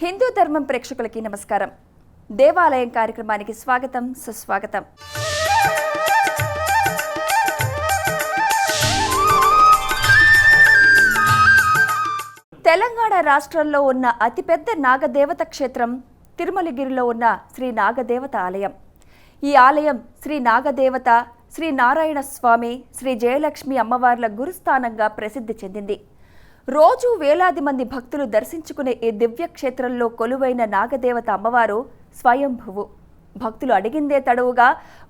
హిందూ ధర్మం ప్రేక్షకులకి నమస్కారం. దేవాలయం కార్యక్రమానికి స్వాగతం సుస్వాగతం. తెలంగాణ రాష్ట్రంలో ఉన్న అతిపెద్ద నాగదేవత క్షేత్రం తిరుమలగిరిలో ఉన్న శ్రీ నాగదేవత ఆలయం. ఈ ఆలయం శ్రీ నాగదేవత శ్రీ నారాయణ స్వామి శ్రీ జయలక్ష్మి అమ్మవార్ల గురుస్థానంగా ప్రసిద్ధి చెందింది. రోజు వేలాది మంది భక్తులు దర్శించుకునే ఈ దివ్య క్షేత్రంలో కొలువైన నాగదేవత అమ్మవారు స్వయంభువు. భక్తులు అడిగిందే తడవుగా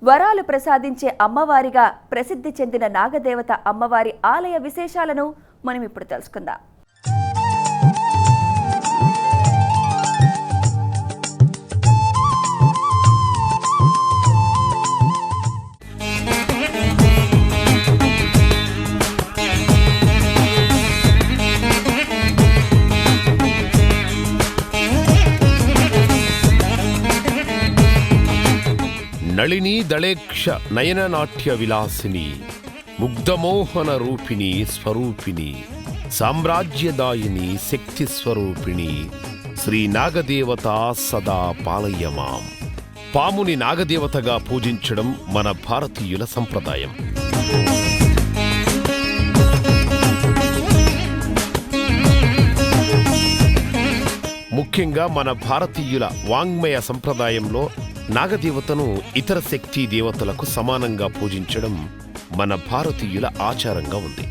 వరాలు ప్రసాదించే అమ్మవారిగా ప్రసిద్ధి చెందిన నాగదేవత అమ్మవారి ఆలయ విశేషాలను మనం ఇప్పుడు తెలుసుకుందాం. నళిని దళేక్ష నయననాట్య విలాసిని ముగ్ధమోహన రూపిణి స్వరూపిణి సామ్రాజ్యదాయిని శక్తి స్వరూపిణి శ్రీ నాగదేవత సదా పాలయమాం పాముని నాగదేవతగా పూజించడం మన భారతీయుల సంప్రదాయం ముఖ్యంగా మన భారతీయుల వాంగ్మయ సంప్రదాయంలో నాగదేవతను ఇతర శక్తి దేవతలకు సమానంగా పూజించడం మన భారతీయుల ఆచారంగా ఉంది.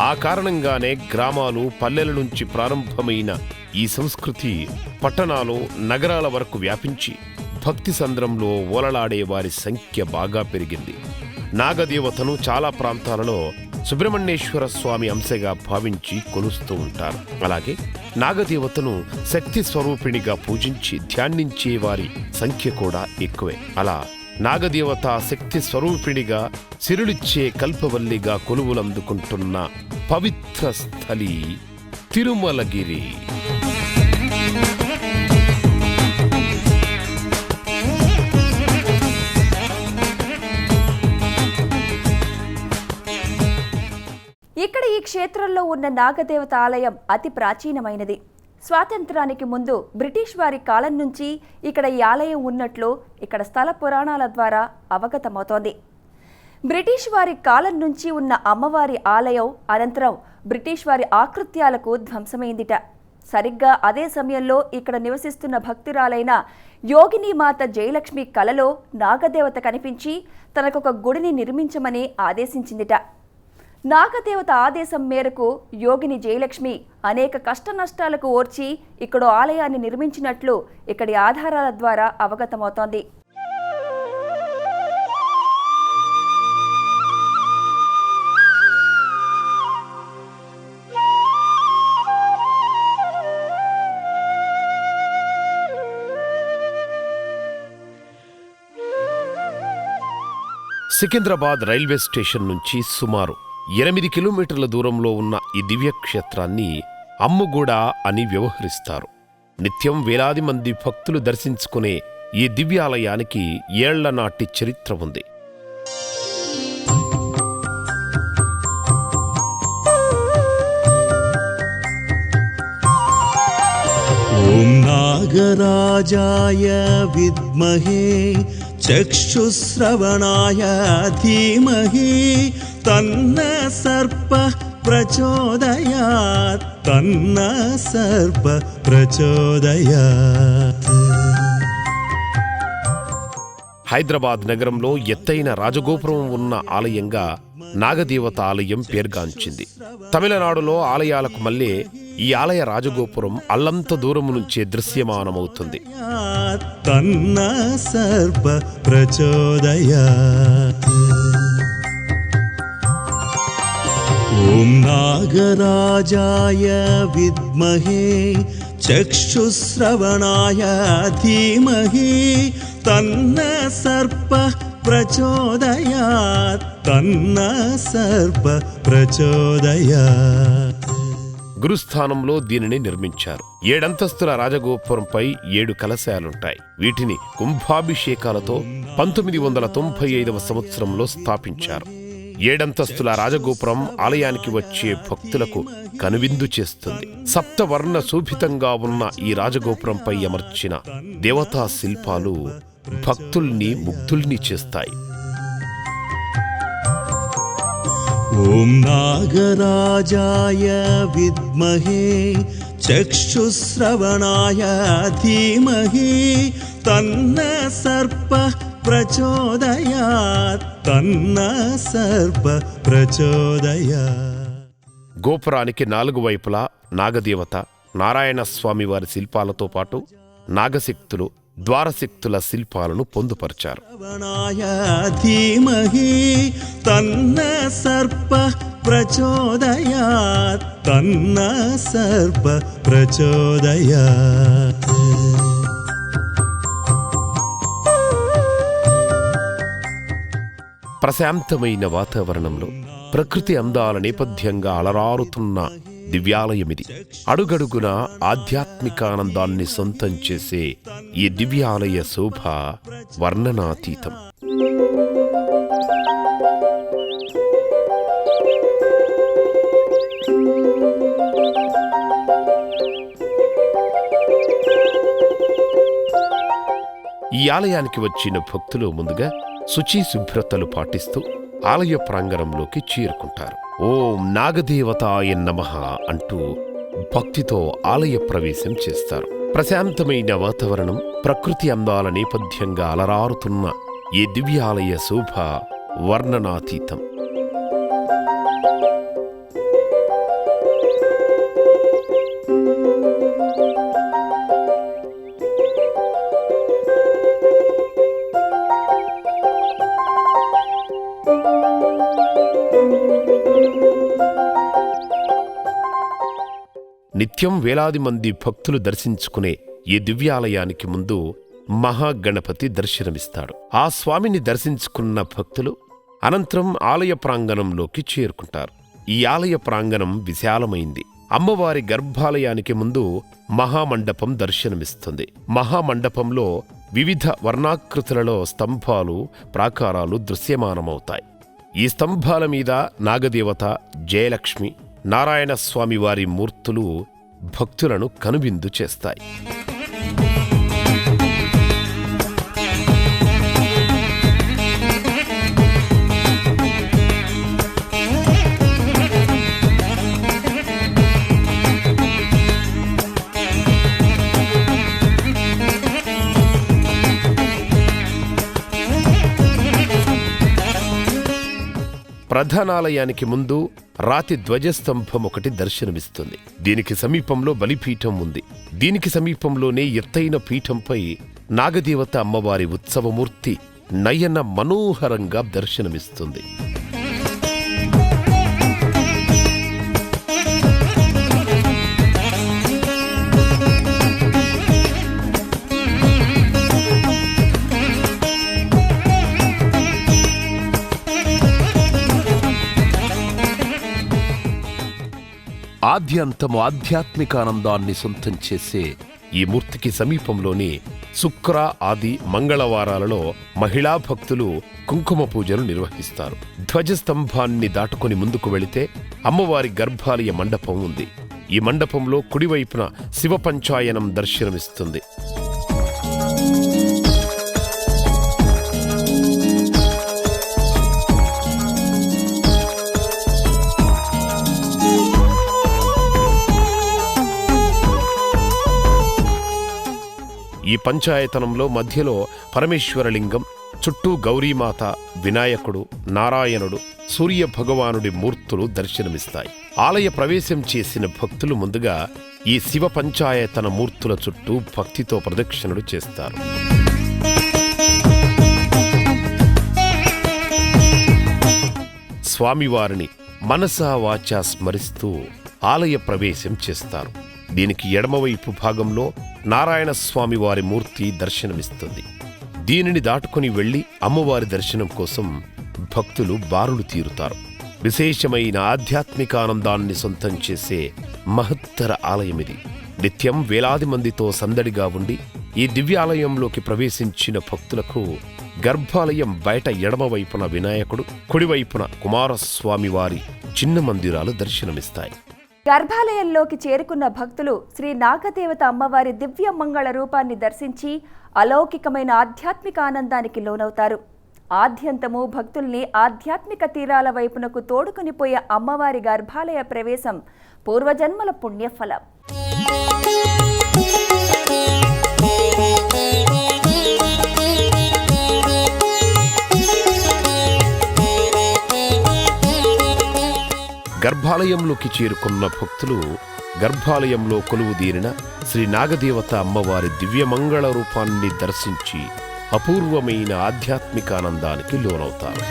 ఆ కారణంగానే గ్రామాలు పల్లెల నుంచి ప్రారంభమైన ఈ సంస్కృతి పట్టణాలు నగరాల వరకు వ్యాపించి భక్తి సంద్రంలో ఓలలాడే వారి సంఖ్య బాగా పెరిగింది. నాగదేవతను చాలా ప్రాంతాలలో సుబ్రహ్మణ్యేశ్వర స్వామి అంశగా భావించి కొలుస్తూ ఉంటారు. అలాగే నాగదేవతను శక్తి స్వరూపిణిగా పూజించి ధ్యానించే వారి సంఖ్య కూడా ఎక్కువే. అలా నాగదేవత శక్తి స్వరూపిణిగా సిరులిచ్చే కల్పవల్లిగా కొలువులందుకుంటున్న పవిత్ర స్థలి తిరుమలగిరి. క్షేత్రంలో ఉన్న నాగదేవత ఆలయం అతి ప్రాచీనమైనది. స్వాతంత్రానికి ముందు బ్రిటిష్ వారి కాలం నుంచి ఇక్కడ ఈ ఆలయం ఉన్నట్లు ఇక్కడ స్థల పురాణాల ద్వారా అవగతమవుతోంది. బ్రిటిష్ వారి కాలం నుంచి ఉన్న అమ్మవారి ఆలయం అనంతరం బ్రిటిష్ వారి ఆకృత్యాలకు ధ్వంసమైందిట. సరిగ్గా అదే సమయంలో ఇక్కడ నివసిస్తున్న భక్తురాలైన యోగిని మాత జయలక్ష్మి కలలో నాగదేవత కనిపించి తనకొక గుడిని నిర్మించమని ఆదేశించిందిట. నాగదేవత ఆదేశం మేరకు యోగిని జయలక్ష్మి అనేక కష్ట నష్టాలకు ఓర్చి ఇక్కడ ఆలయాన్ని నిర్మించినట్లు ఇక్కడి ఆధారాల ద్వారా అవగతమవుతోంది. సికింద్రాబాద్ రైల్వే స్టేషన్ నుంచి సుమారు ఎనిమిది కిలోమీటర్ల దూరంలో ఉన్న ఈ దివ్యక్షేత్రాన్ని అమ్ముగూడ అని వ్యవహరిస్తారు. నిత్యం వేలాది మంది భక్తులు దర్శించుకునే ఈ దివ్యాలయానికి ఏళ్ళనాటి చరిత్ర ఉంది. నాగరాజాయ విద్మహే చక్షుశ్రవణాయ ధీమహే తన్న సర్ప ప్రచోదయా తన్న సర్ప ప్రచోదయా హైదరాబాద్ నగరంలో ఎత్తైన రాజగోపురం ఉన్న ఆలయంగా నాగదేవత ఆలయం పేర్గాంచింది. తమిళనాడులో ఆలయాలకు మళ్ళీ ఈ ఆలయ రాజగోపురం అల్లంత దూరం నుంచే దృశ్యమానమవుతుంది. ప్రచోదయా ఓం నాగరాజాయ విద్మహే చక్షుశ్రవణాయ ధీమహే తన్న సర్ప ప్రచోదయా తన్న సర్ప ప్రచోదయా గురుస్థానంలో దీనిని నిర్మించారు. ఏడంతస్తుల రాజగోపురంపై ఏడు కలశాలుంటాయి. వీటిని కుంభాభిషేకాలతో పంతొమ్మిది వందల తొంభై ఐదవ సంవత్సరంలో స్థాపించారు. ఏడంతస్తుల రాజగోపురం ఆలయానికి వచ్చే భక్తులకు కనువిందు చేస్తుంది. సప్తవర్ణ శోభితంగా ఉన్న ఈ రాజగోపురంపై అమర్చిన దేవతా శిల్పాలు భక్తుల్ని ముగ్ధుల్ని చేస్తాయి. ఓం నాగరాజాయ విద్మహే చక్షుశ్రవణాయ ధీమహి తన్న సర్ప ప్రచోదయాత్. తన్న సర్ప ప్రచోదయ. గోపురానికి నాలుగు వైపులా నాగదేవత నారాయణ స్వామి వారి శిల్పాలతో పాటు నాగశక్తులు ద్వారశక్తుల శిల్పాలను పొందుపరిచారు. తన్న సర్ప ప్రచోదయా. తన్న సర్ప ప్రచోదయా. ప్రశాంతమైన వాతావరణంలో ప్రకృతి అందాల నేపథ్యంగా అలరారుతున్న దివ్యాలయమిది. అడుగడుగున ఆధ్యాత్మికానందాన్ని సొంతం చేసే ఈ దివ్యాలయ శోభ వర్ణనాతీతం. ఈ ఆలయానికి వచ్చిన భక్తులు ముందుగా శుచి శుభ్రతలు పాటిస్తూ ఆలయ ప్రాంగణంలోకి చేరుకుంటారు. ఓం నాగదేవతాయ నమః అంటూ భక్తితో ఆలయ ప్రవేశం చేస్తారు. ప్రశాంతమైన వాతావరణం ప్రకృతి అందాల నేపథ్యంగా అలరారుతున్న ఈ దివ్యాలయ శోభ వర్ణనాతీతం. నిత్యం వేలాది మంది భక్తులు దర్శించుకునే ఈ దివ్యాలయానికి ముందు మహాగణపతి దర్శనమిస్తాడు. ఆ స్వామిని దర్శించుకున్న భక్తులు అనంతరం ఆలయ ప్రాంగణంలోకి చేరుకుంటారు. ఈ ఆలయ ప్రాంగణం విశాలమైంది. అమ్మవారి గర్భాలయానికి ముందు మహామండపం దర్శనమిస్తుంది. మహామండపంలో వివిధ వర్ణాకృతులలో స్తంభాలు ప్రాకారాలు దృశ్యమానమవుతాయి. ఈ స్తంభాల మీద నాగదేవత జయలక్ష్మి నారాయణ స్వామి వారి మూర్తులు భక్తులను కనువిందు చేస్తాయి. ప్రధానాలయానికి ముందు రాతి ధ్వజస్తంభం ఒకటి దర్శనమిస్తుంది. దీనికి సమీపంలో బలిపీఠం ఉంది. దీనికి సమీపంలోనే ఎత్తైన పీఠంపై నాగదేవత అమ్మవారి ఉత్సవమూర్తి నయన మనోహరంగా దర్శనమిస్తుంది. ఆద్యంతము ఆధ్యాత్మికానందాన్ని సొంతం చేసే ఈ మూర్తికి సమీపంలోని శుక్ర ఆది మంగళవారాలలో మహిళా భక్తులు కుంకుమ పూజలు నిర్వహిస్తారు. ధ్వజస్తంభాన్ని దాటుకొని ముందుకు వెళితే అమ్మవారి గర్భాలయ మండపం ఉంది. ఈ మండపంలో కుడివైపున శివపంచాయనం దర్శనమిస్తుంది. ఈ పంచాయతనంలో మధ్యలో పరమేశ్వరలింగం చుట్టూ గౌరీమాత వినాయకుడు నారాయణుడు సూర్య భగవానుడి మూర్తులు దర్శనమిస్తాయి. ఆలయ ప్రవేశం చేసిన భక్తులు ముందుగా ఈ శివ పంచాయతన మూర్తుల చుట్టూ భక్తితో ప్రదక్షిణలు చేస్తారు. స్వామివారిని మనసా వాచా స్మరిస్తూ ఆలయ ప్రవేశం చేస్తారు. దీనికి ఎడమవైపు భాగంలో నారాయణ వారి మూర్తి దర్శనమిస్తుంది. దీనిని దాటుకుని వెళ్ళి అమ్మవారి దర్శనం కోసం భక్తులు బారులు తీరుతారు. విశేషమైన ఆధ్యాత్మికానందాన్ని సొంతం చేసే మహత్తర ఆలయమిది. నిత్యం వేలాది మందితో సందడిగా ఉండి ఈ దివ్యాలయంలోకి ప్రవేశించిన భక్తులకు గర్భాలయం బయట ఎడమవైపున వినాయకుడు కుడివైపున కుమారస్వామివారి చిన్న మందిరాలు దర్శనమిస్తాయి. గర్భాలయంలోకి చేరుకున్న భక్తులు శ్రీ నాగదేవత అమ్మవారి దివ్య మంగళ రూపాన్ని దర్శించి అలౌకికమైన ఆధ్యాత్మిక ఆనందానికి లోనవుతారు. ఆద్యంతము భక్తుల్ని ఆధ్యాత్మిక తీరాల వైపునకు తోడుకునిపోయే అమ్మవారి గర్భాలయ ప్రవేశం పూర్వజన్మల పుణ్యఫలం. గర్భాలయంలోకి చేరుకున్న భక్తులు గర్భాలయంలో కొలువుదీరిన శ్రీ నాగదేవత అమ్మవారి దివ్యమంగళ రూపాన్ని దర్శించి అపూర్వమైన ఆధ్యాత్మిక ఆనందానికి లోనవుతారు.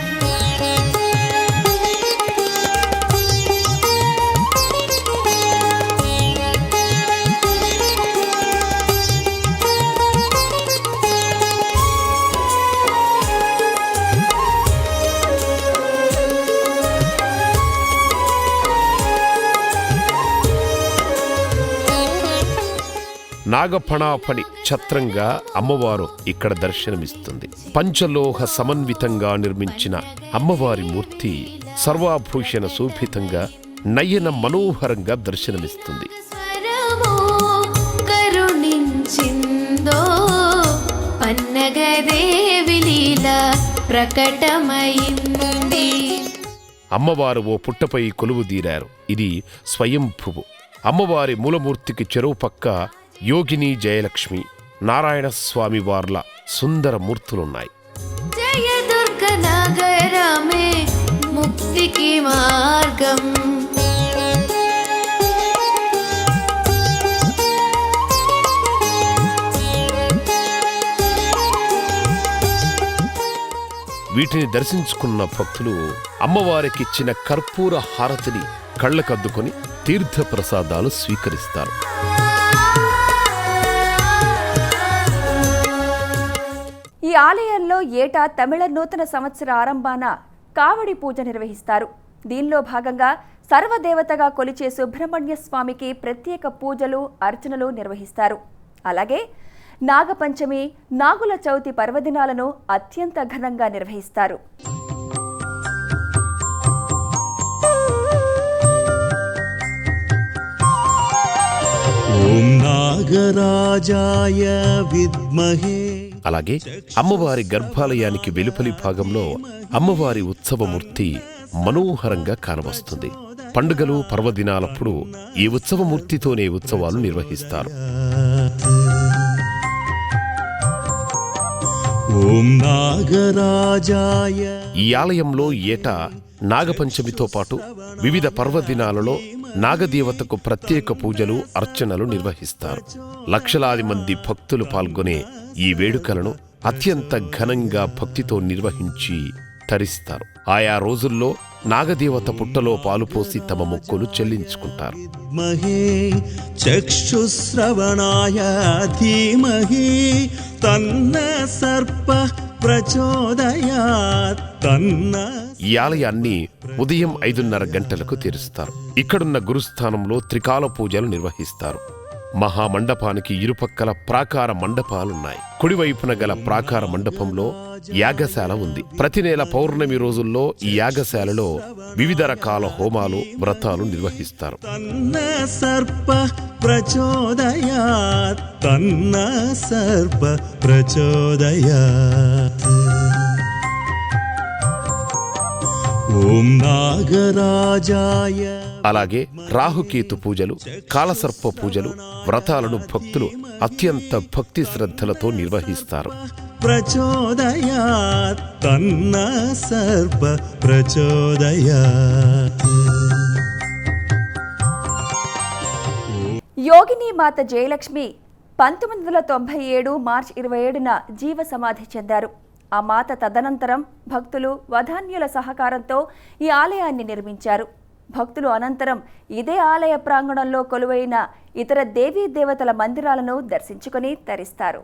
నాగఫణాఫణి ఛత్రంగా అమ్మవారు ఇక్కడ దర్శనమిస్తుంది. పంచలోహ సమన్వితంగా నిర్మించిన అమ్మవారి మూర్తి సర్వాభూషణ శోభితంగా నయన మనోహరంగా దర్శనమిస్తుంది. ప్రకటమైంది. అమ్మవారు ఓ పుట్టపై కొలువుదీరారు ఇది స్వయంభువు. అమ్మవారి మూలమూర్తికి చెరువు పక్క యోగిని జయలక్ష్మి నారాయణ స్వామి వార్ల సుందర మూర్తులున్నాయి. జయ దుర్గ నగరమే ముక్తికి మార్గం. వీటిని దర్శించుకున్న భక్తులు అమ్మవారికిచ్చిన కర్పూర హారతిని కళ్ళకద్దుకొని తీర్థ ప్రసాదాలు స్వీకరిస్తారు. ఆలయంలో ఏటా తమిళ నూతన సంవత్సర ఆరంభాన కావడి పూజ నిర్వహిస్తారు. దీనిలో భాగంగా సర్వదేవతగా కొలిచే సుబ్రహ్మణ్య స్వామికి ప్రత్యేక పూజలు అర్చనలు నిర్వహిస్తారు. అలాగే నాగపంచమి నాగుల చవితి పర్వదినాలను అత్యంత ఘనంగా నిర్వహిస్తారు. నాగరాజాయ విద్మహే అలాగే అమ్మవారి గర్భాలయానికి వెలుపలి భాగంలో అమ్మవారి ఉత్సవమూర్తి మనోహరంగా కానవస్తుంది. పండుగలు పర్వదినాలప్పుడు ఈ ఉత్సవమూర్తితోనే ఉత్సవాలు నిర్వహిస్తారు. ఈ ఆలయంలో ఏటా నాగపంచమితో పాటు వివిధ పర్వదినాలలో నాగదేవతకు ప్రత్యేక పూజలు అర్చనలు నిర్వహిస్తారు. లక్షలాది మంది భక్తులు పాల్గొనే ఈ వేడుకలను అత్యంత ఘనంగా భక్తితో నిర్వహించి తరిస్తారు. ఆయా రోజుల్లో నాగదేవత పుట్టలో పాలు పోసి తమ మొక్కులు చెల్లించుకుంటారు. చక్షుశ్రవణాయ ధీమహి తన్న సర్ప ఈ ఆలయాన్ని ఉదయం ఐదున్నర గంటలకు తెరుస్తారు. ఇక్కడున్న గురుస్థానంలో త్రికాల పూజలు నిర్వహిస్తారు. మహామండపానికి ఇరుపక్కల ప్రాకార మండపాలున్నాయి. కుడివైపున గల ప్రాకార మండపంలో యాగశాల ఉంది. ప్రతి నెల పౌర్ణమి రోజుల్లో ఈ యాగశాలలో వివిధ రకాల హోమాలు వ్రతాలు నిర్వహిస్తారు. సర్ప సర్ప ప్రచోదయా ఓం నాగరాజాయ అలాగే రాహుకేతు పూజలు కాలసర్ప పూజలు వ్రతాలను భక్తులు అత్యంత భక్తి శ్రద్ధలతో నిర్వహిస్తారు. యోగిని మాత జయలక్ష్మి పంతొమ్మిది వందల తొంభై ఏడు మార్చి ఇరవై ఏడున జీవ సమాధి చెందారు. ఆ మాత తదనంతరం భక్తులు వధాన్యుల సహకారంతో ఈ ఆలయాన్ని నిర్మించారు. భక్తులు అనంతరం ఇదే ఆలయ ప్రాంగణంలో కొలువైన ఇతర దేవీ దేవతల మందిరాలను దర్శించుకుని తరిస్తారు.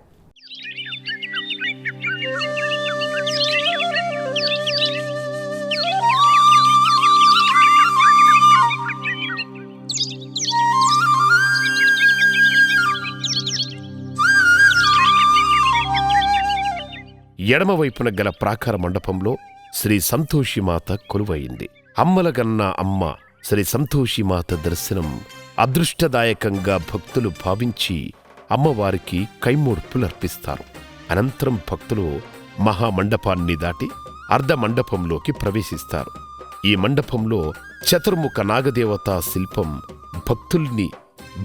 ఎడమవైపున గల ప్రాకార మండపంలో శ్రీ సంతోషిమాత కొలువైంది. అమ్మలగన్న అమ్మ శ్రీ సంతోషిమాత దర్శనం అదృష్టదాయకంగా భక్తులు భావించి అమ్మవారికి కైమూర్పులర్పిస్తారు అనంతరం భక్తులు మహామండపాన్ని దాటి అర్ధ మండపంలోకి ప్రవేశిస్తారు. ఈ మండపంలో చతుర్ముఖ నాగదేవతా శిల్పం భక్తుల్ని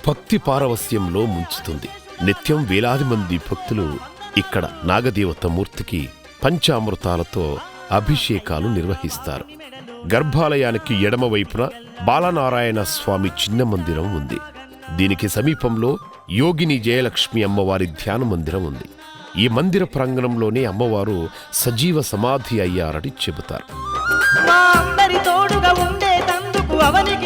భక్తి పారవస్యంలో ముంచుతుంది. నిత్యం వేలాది మంది భక్తులు ఇక్కడ నాగదేవత మూర్తికి పంచామృతాలతో అభిషేకాలు నిర్వహిస్తారు. గర్భాలయానికి ఎడమవైపున బాలనారాయణ స్వామి చిన్న మందిరం ఉంది. దీనికి సమీపంలో యోగిని జయలక్ష్మి అమ్మవారి ధ్యాన మందిరం ఉంది. ఈ మందిర ప్రాంగణంలోనే అమ్మవారు సజీవ సమాధి అయ్యారని చెబుతారు. మా అందరి తోడుగా ఉండే తందుకు అవనికి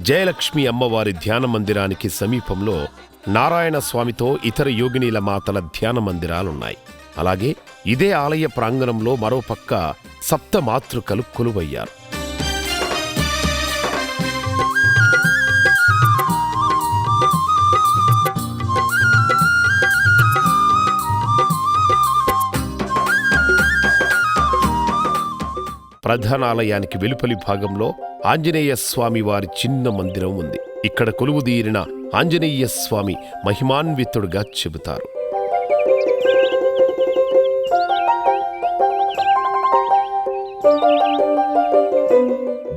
జయలక్ష్మి అమ్మవారి ధ్యాన మందిరానికి సమీపంలో నారాయణ స్వామితో ఇతర యోగినీల మాతల ధ్యాన మందిరాలున్నాయి. అలాగే ఇదే ఆలయ ప్రాంగణంలో మరోపక్క సప్త మాతృకలు కొలువయ్యారు. ప్రధానాలయానికి వెలుపలి భాగంలో ఆంజనేయ స్వామి వారి చిన్న మందిరం ఉంది. ఇక్కడ కొలువుదీరిన ఆంజనేయ స్వామి మహిమాన్వితుడుగా చెబుతారు.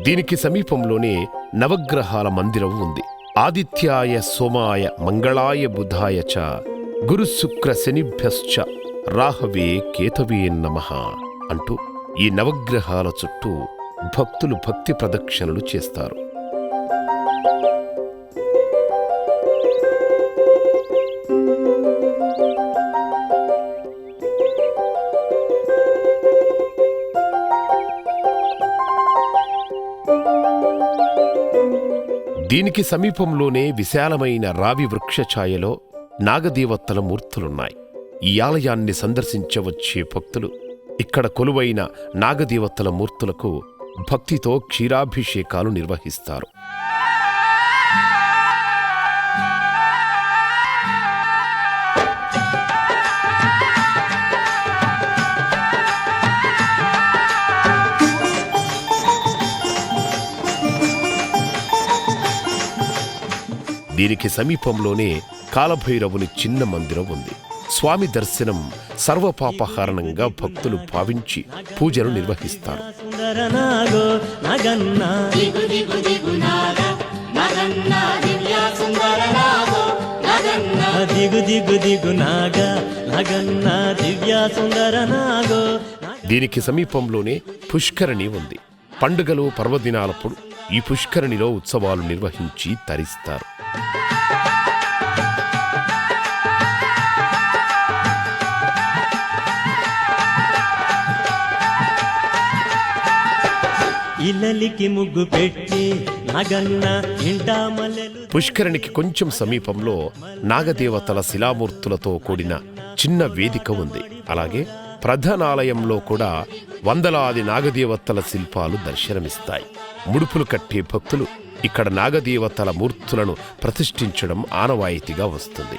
దీనికి సమీపంలోనే నవగ్రహాల మందిరం ఉంది. ఆదిత్యాయ సోమాయ మంగళాయ బుధాయ చ గురు శుక్ర శనిభ్యశ్చ రాహవే కేతవే నమ అంటూ ఈ నవగ్రహాల చుట్టూ భక్తులు భక్తి ప్రదక్షిణలు చేస్తారు. దీనికి సమీపంలోనే విశాలమైన రావి వృక్ష ఛాయలో నాగదేవతల మూర్తులున్నాయి. ఈ ఆలయాన్ని సందర్శించవచ్చే భక్తులు ఇక్కడ కొలువైన నాగదేవతల మూర్తులకు భక్తితో క్షీరాభిషేకాలు నిర్వహిస్తారు. దీనికి సమీపంలోనే కాలభైరవుని చిన్న మందిరం ఉంది. స్వామి దర్శనం సర్వపాపహరణంగా భక్తులు భావించి పూజలు నిర్వహిస్తారు. దీనికి సమీపంలోనే పుష్కరిణి ఉంది. పండుగలు పర్వదినాలప్పుడు ఈ పుష్కరిణిలో ఉత్సవాలు నిర్వహించి తరిస్తారు. ఇల్లలికి ముగ్గు పెట్టి నాగన్న పుష్కరిణికి కొంచెం సమీపంలో నాగదేవతల శిలామూర్తులతో కూడిన చిన్న వేదిక ఉంది. అలాగే ప్రధానాలయంలో కూడా వందలాది నాగదేవతల శిల్పాలు దర్శనమిస్తాయి. ముడుపులు కట్టే భక్తులు ఇక్కడ నాగదేవతల మూర్తులను ప్రతిష్ఠించడం ఆనవాయితీగా వస్తుంది.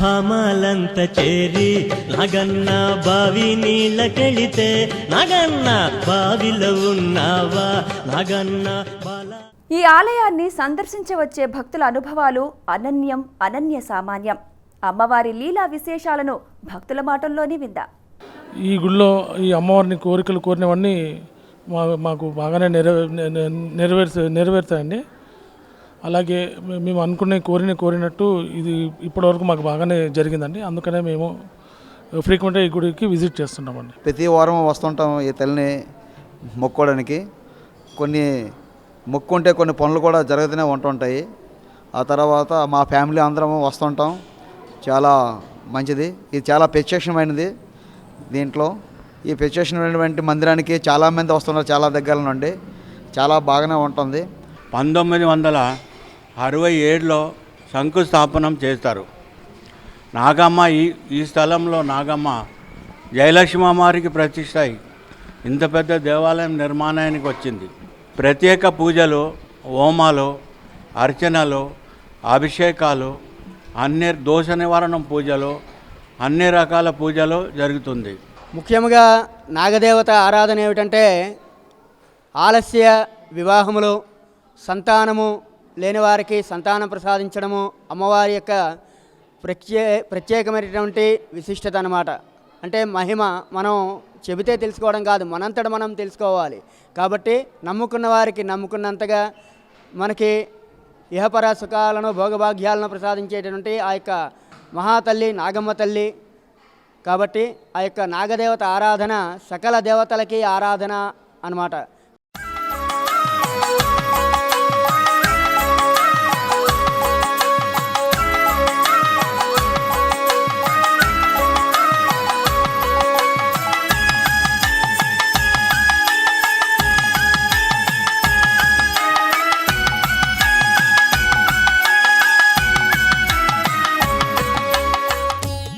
భామాలంత చేరి నాగన్న బావి నీళ్ళకెళితే నాగన్న బావిలో ఉన్నావా? నాగన్న బాల ఈ ఆలయాన్ని సందర్శించవచ్చే భక్తుల అనుభవాలు అనన్యం అనన్య సామాన్యం. అమ్మవారి లీలా విశేషాలను భక్తుల మాటల్లోనే విందా. ఈ గుళ్ళో ఈ అమ్మవారిని కోరికలు కోరినవన్నీ మా మాకు బాగానే నెరవే నె- నెరవేర్చ నెరవేరుతాయండి అలాగే మే- మేము అనుకునే కోరిన కోరినట్టు ఇది ఇప్పటివరకు మాకు బాగానే జరిగిందండి. అందుకనే మేము ఫ్రీక్వెంట్గా ఈ గుడికి విజిట్ చేస్తుంటామండి ప్రతి వారం వస్తుంటాం ఈ తల్లిని మొక్కోవడానికి కొన్ని మొక్కుంటే కొన్ని పనులు కూడా జరుగుతూనే ఉంటుంటాయి. ఆ తర్వాత మా ఫ్యామిలీ అందరం వస్తుంటాం. చాలా మంచిది. ఇది చాలా ప్రత్యక్షమైనది దీంట్లో. ఈ ప్రత్యక్షమైనటువంటి మందిరానికి చాలామంది వస్తున్నారు చాలా దగ్గర నుండి. చాలా బాగానే ఉంటుంది. పంతొమ్మిది వందల అరవై ఏడులో శంకుస్థాపనం చేస్తారు. నాగమ్మ ఈ ఈ స్థలంలో నాగమ్మ జయలక్ష్మి అమ్మవారికి ప్రతిష్ట అయి ఇంత పెద్ద దేవాలయం నిర్మాణానికి వచ్చింది. ప్రత్యేక పూజలు హోమాలు అర్చనలు అభిషేకాలు అన్ని దోష నివారణం పూజలు అన్ని రకాల పూజలు జరుగుతుంది. ముఖ్యంగా నాగదేవత ఆరాధన ఏమిటంటే ఆలస్య వివాహములు సంతానము లేని వారికి సంతానం ప్రసాదించడము అమ్మవారి యొక్క ప్రత్యే ప్రత్యేకమైనటువంటి విశిష్టత అనమాట అంటే మహిమ మనం చెబితే తెలుసుకోవడం కాదు మనంతట మనం తెలుసుకోవాలి. కాబట్టి నమ్ముకున్న వారికి నమ్ముకున్నంతగా మనకి ఇహపర సుఖాలను భోగభాగ్యాలను ప్రసాదించేటటువంటి ఆ యొక్క మహాతల్లి నాగమ్మ తల్లి. కాబట్టి ఆ యొక్క నాగదేవత ఆరాధన సకల దేవతలకి ఆరాధన అన్నమాట.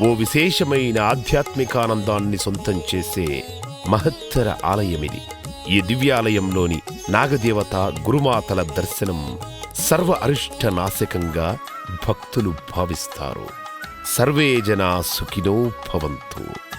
ఓ విశేషమైన ఆధ్యాత్మికానందాన్ని సొంతం చేసే మహత్తర ఆలయమిది. ఈ దివ్యాలయంలోని నాగదేవత గురుమాతల దర్శనం సర్వ అరిష్ట నాశకంగా భక్తులు భావిస్తారు. సర్వే జనా సుఖినో భవంతు.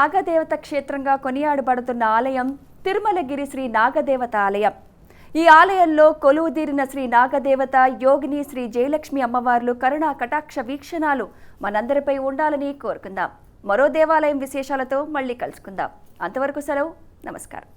నాగదేవత క్షేత్రంగా కొనియాడబడుతున్న ఆలయం తిరుమలగిరి శ్రీ నాగదేవత ఆలయం. ఈ ఆలయంలో కొలువుదీరిన శ్రీ నాగదేవత యోగిని శ్రీ జయలక్ష్మి అమ్మవార్లు కరుణా కటాక్ష వీక్షణాలు మనందరిపై ఉండాలని కోరుకుందాం. మరో దేవాలయం విశేషాలతో మళ్ళీ కలుసుకుందాం. అంతవరకు సెలవు. నమస్కారం.